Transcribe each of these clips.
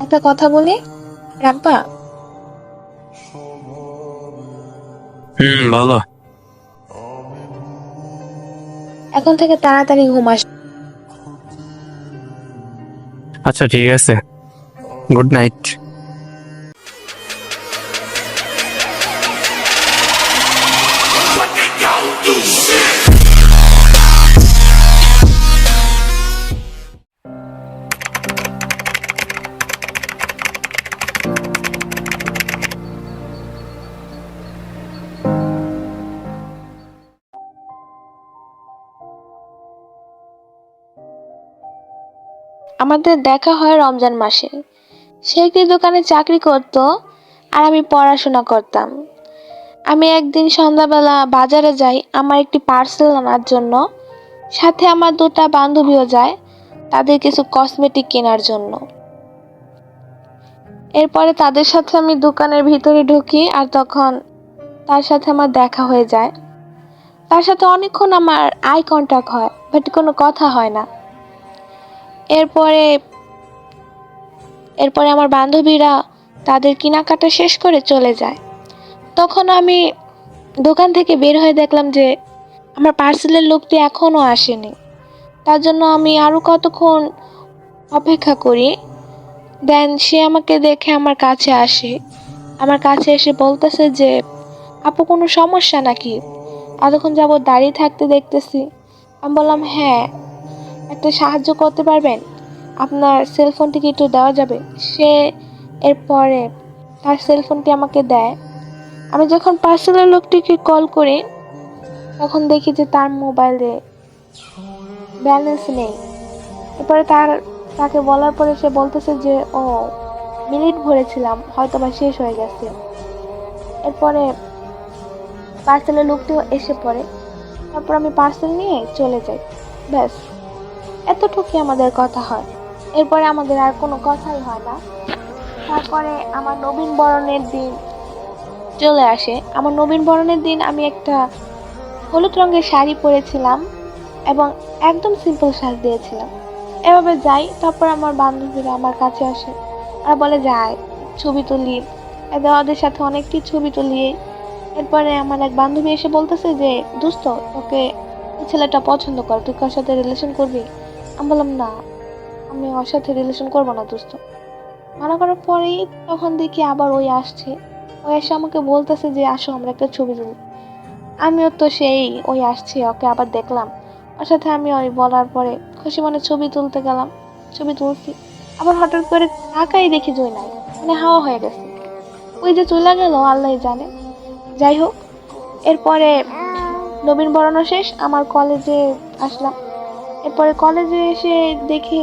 একটা কথা বলি? রাখবা হুম বলো। এখন থেকে তাড়াতাড়ি ঘুম আস আচ্ছা ঠিক আছে। Good night. আমাদের দেখা হয় রমজান মাসে। সে একটি দোকানে চাকরি করত আর আমি পড়াশোনা করতাম। আমি একদিন সন্ধ্যাবেলা বাজারে যাই, আমার একটি পার্সেল আনার জন্য। সাথে আমার দুটা বান্ধবীও যায়, তাদের কিছু কসমেটিক কেনার জন্য। এরপরে তাদের সাথে আমি দোকানের ভিতরে ঢুকি আর তখন তার সাথে আমার দেখা হয়ে যায়। তার সাথে অনেকক্ষণ আমার আই কন্ট্যাক্ট হয় বাট কোনো কথা হয় না। এরপরে এরপরে আমার বান্ধবীরা তাদের কেনাকাটা শেষ করে চলে যায়। তখন আমি দোকান থেকে বের হয়ে দেখলাম যে, আমার পার্সেলের লোকটি এখনও আসেনি। তার জন্য আমি আরও কতক্ষণ অপেক্ষা করি, দেন সে আমাকে দেখে আমার কাছে আসে। আমার কাছে এসে বলতেছে যে, আপু, কোনো সমস্যা নাকি? এতক্ষণ যাবত দাঁড়িয়ে থাকতে দেখতেছি। আমি বললাম হ্যাঁ। একটা সাহায্য করতে পারবেন? আপনার সেলফোনটি কি একটু দেওয়া যাবে। সে এরপরে তার সেলফোনটি আমাকে দেয়। আমি যখন পার্সেলের লোকটিকে কল করি, তখন দেখি যে তার মোবাইলে ব্যালেন্স নেই। এরপরে তার, তাকে বলার পরে সে বলতেছে যে, ও মিনিট ভরেছিলাম হয়তো বা শেষ হয়ে গেছে। এরপরে পার্সেলের লোকটিও এসে পড়ে। তারপর আমি পার্সেল নিয়ে চলে যাই। ব্যাস। এতটুকুই আমাদের কথা হয়। এরপরে আমাদের আর কোনো কথাই হয় না। তারপরে আমার নবীন বরণের দিন চলে আসে। আমার নবীন বরণের দিন আমি একটা হলুদ রঙের শাড়ি পরেছিলাম এবং একদম সিম্পল সাজ দিয়েছিলাম। এভাবে যাই, তারপর আমার বান্ধবীরা আমার কাছে আসে। আর বলে যাই ছবি তুলি। এদের ওদের সাথে অনেকটি ছবি তুলি। এরপরে আমার এক বান্ধবী এসে বলতেছে যে, দোস্ত, তোকে ছেলেটা পছন্দ করে, তুই কার সাথে রিলেশন করবি? আমি বললাম, না, আমি ওর সাথে রিলেশন করব না দোস্ত। মানা করার পরেই তখন দেখি আবার ওই আসছে। ওই এসে আমাকে বলতেছে যে, আসো, আমরা একটা ছবি তুলি। আমিও তো সেই ওই আসছে, ওকে আবার দেখলাম। ওর সাথে আমি ওই বলার পরে খুশি মনে ছবি তুলতে গেলাম, ছবি তুলছি। আবার হঠাৎ করে তাকাই দেখি জয় নাই মানে হাওয়া হয়ে গেছে। ওই যে চলে গেল আল্লাহ জানে। যাই হোক, এরপরে নবীন বরণও শেষ, আমার কলেজে আসলাম। এরপরে কলেজে এসে দেখি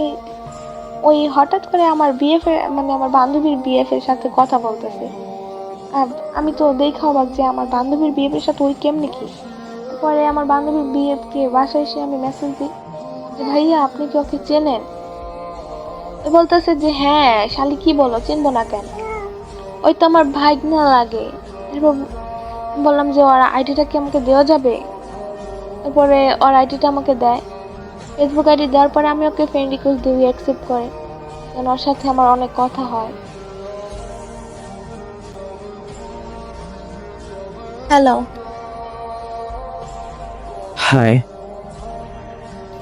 ওই হঠাৎ করে আমার বিএফ মানে আমার বান্ধবীর বিএফ এর সাথে কথা বলতেছে। আমি তো দেখা অবাক যে আমার বান্ধবীর বিএফ এর সাথে ওই কেমনি কি? পরে আমার বান্ধবীর বিএফ কে বাসায় এসে আমি মেসেজ দিই যে, ভাইয়া, আপনি কি ওকে চেনেন? বলতেছে যে হ্যাঁ শালি কি বলো, চিনবো না কেন? ওই তো আমার ভাইগনা লাগে। এরপর বললাম যে, ওর আইডিটা কি আমাকে দেওয়া যাবে? তারপরে ওর আইডিটা আমাকে দেয়। ফেসবুক আইডি দেওয়ার পরে আমি ওকে ফ্রেন্ড রিকোয়েস্ট দিই অ্যাকসেপ্ট করে। কারণ ওর সাথে আমার অনেক কথা হয়। হ্যালো হাই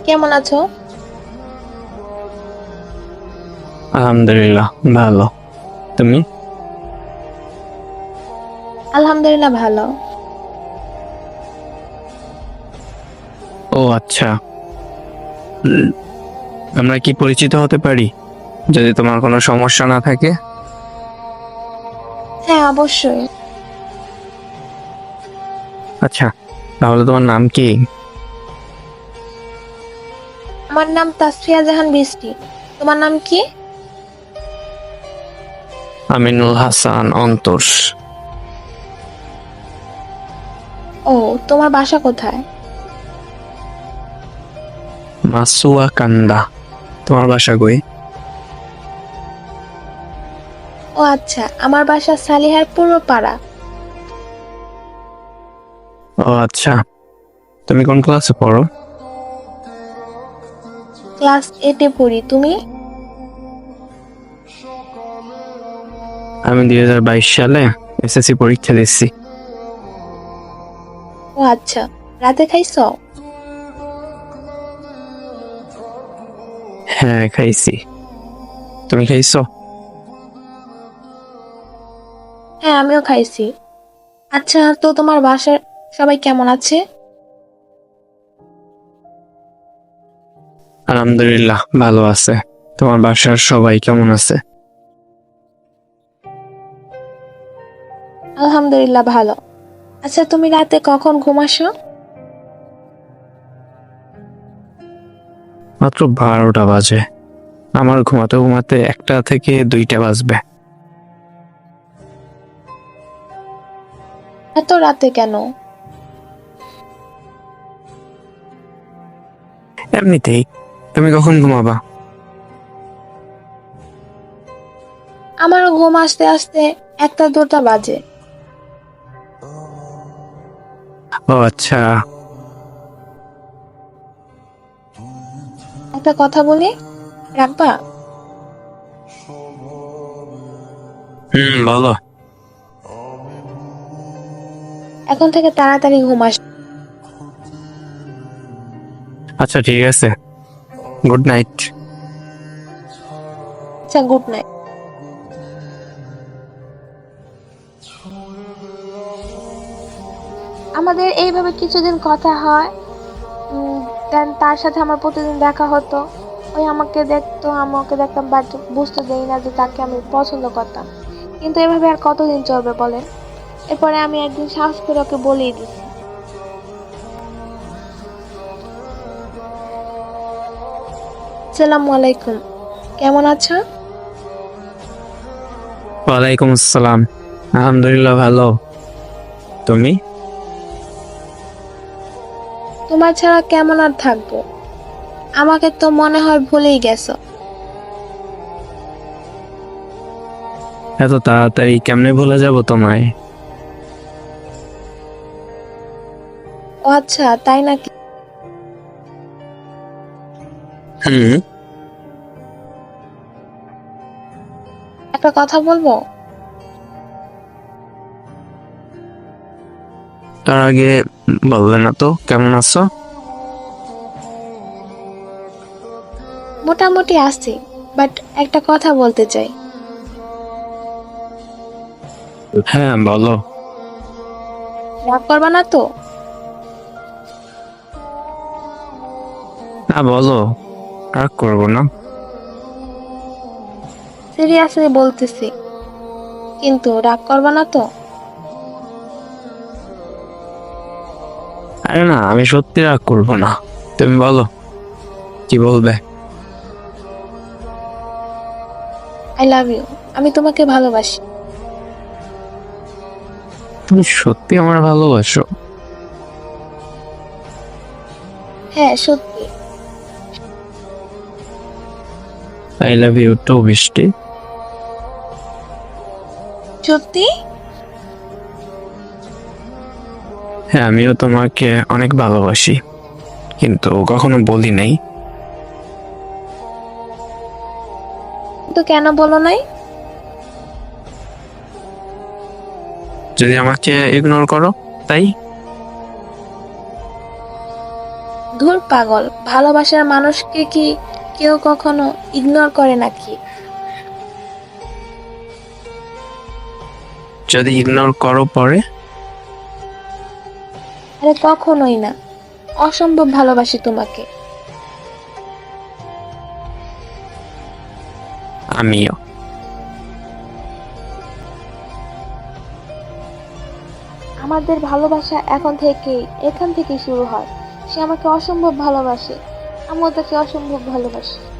কেমন আছো? আলহামদুলিল্লাহ ভালো। তুমি? আলহামদুলিল্লাহ ভালো। ও আচ্ছা। আমরা কি পরিচিত হতে পারি? যদি তোমার কোনো সমস্যা না থাকে? হ্যাঁ অবশ্যই। আচ্ছা তাহলে তোমার নাম কি? আমার নাম তাসফিয়া জাহান বৃষ্টি। তোমার নাম কি? আমিনুল হাসান অন্তোষ ও তোমার বাসা কোথায়? মাসুয়া কান্দা তোমার বাসা কই? ও আচ্ছা আমার বাসা সালিহার পূর্ব পাড়া ও আচ্ছা। তুমি কোন ক্লাসে পড়ো? ক্লাস এইটে পড়ি তুমি? আমি দুই হাজার বাইশ সালে এসএসসি পরীক্ষা দিচ্ছি। ও আচ্ছা রাতে খাইছ? হ্যাঁ খাইছি। তুমি খাইছো? হ্যাঁ আমিও খাইছি। আচ্ছা তো তোমার বাসার সবাই কেমন আছে? আলহামদুলিল্লাহ ভালো আছে। তোমার বাসার সবাই কেমন আছে? আলহামদুলিল্লাহ ভালো। আচ্ছা তুমি রাতে কখন ঘুমাসো? মাত্র বারোটা বাজে। আমার ঘুমাতে ঘুমাতে একটা থেকে দুইটা বাজবে। এত রাতে কেন? এমনিতেই তুমি কখন ঘুমাবা? আমারও ঘুম আসতে আসতে একটা দুটা বাজে। ও আচ্ছা। একটা কথা বলি? রাখবা হুম বলো। এখন থেকে তাড়াতাড়ি ঘুম আস আচ্ছা ঠিক আছে। Good night. আচ্ছা গুড নাইট। আমাদের এইভাবে কিছুদিন কথা হয়। দেন, তার সাথে আমার প্রতিদিন দেখা হতো। ওই আমাকে দেখতো আমাকে দেখতাম বাট বুঝতে দেই না যে তাকে আমি পছন্দ করতাম। কিন্তু এভাবে আর কতদিন চলবে বলেন? এরপরে আমি একদিন সাহস করে ওকে বলেই দিছি। আসসালামু আলাইকুম। কেমন আছো? ওয়ালাইকুম আসসালাম। আলহামদুলিল্লাহ, ভালো। তুমি? তোমার ছাড়া কেমন আর থাকব? আমাকে তো মনে হয় ভুলেই গেছো। এত তাড়াতাড়ি কেমনে ভুলে যাব তোমায়? ও আচ্ছা তাই নাকি? হুম। একটা কথা বলব? তার আগে বললে না তো কেমন আছো? মোটামুটি আসছি বাট একটা কথা বলতে চাই। হ্যাঁ বলো। রাগ করবা না তো? হ্যাঁ বলো রাগ করব না। সিরিয়াসলি বলতেছি কিন্তু রাগ করবা না তো? আরে না আমি সত্যি রাগ করব না। তুমি বলো কি বলবে? আই লাভ ইউ আমি তোমাকে ভালোবাসি। তুমি সত্যি আমার ভালোবাসো? হ্যাঁ সত্যি। আই লাভ ইউ টু বৃষ্টি সত্যি? হ্যাঁ আমিও তোমাকে অনেক ভালোবাসি কিন্তু কখনো বলি নাই। তো কেন বলো নাই? যদি আমাকে ইগনোর করো তাই? ধুর পাগল ভালোবাসার মানুষকে কি কেউ কখনো ইগনোর করে নাকি? যদি ইগনোর করো পরে? আরে কখনোই না। অসম্ভব ভালোবাসি তোমাকে। আমিও। আমাদের ভালোবাসা এখন থেকেই এখান থেকেই শুরু হয়। সে আমাকে অসম্ভব ভালোবাসে। আমিও তাকে অসম্ভব ভালোবাসি।